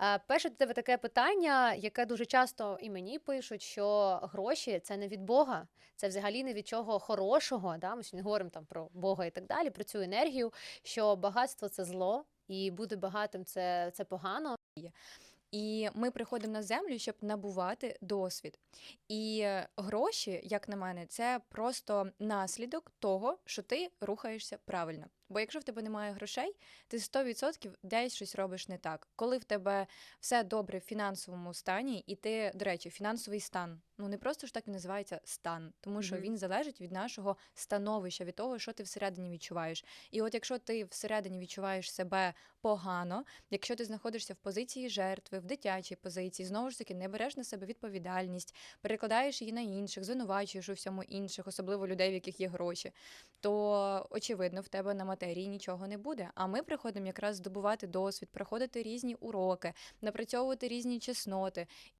Е, перше до тебе таке питання, яке дуже часто і мені пишуть, що гроші це не від Бога, це взагалі не від чого хорошого. Да? Ми ж не говоримо там про Бога і так далі, про цю енергію, що багатство це зло, і бути багатим це, це погано. І ми приходимо на землю, щоб набувати досвід. І гроші, як на мене, це просто наслідок того, що ти рухаєшся правильно. Бо якщо в тебе немає грошей, ти 100% десь щось робиш не так. Коли в тебе все добре в фінансовому стані, і ти, до речі, фінансовий стан. Ну не просто ж так він називається стан, тому що Мгм. він залежить від нашого становища, від того, що ти всередині відчуваєш. І от якщо ти всередині відчуваєш себе погано, якщо ти знаходишся в позиції жертви, в дитячій позиції, знову ж таки не береш на себе відповідальність, перекладаєш її на інших, звинувачуєш у всьому інших, особливо людей, в яких є гроші, то очевидно в тебе на матерії нічого не буде. А ми приходимо якраз здобувати досвід, проходити різні уроки, напрацьовувати різні чесноти.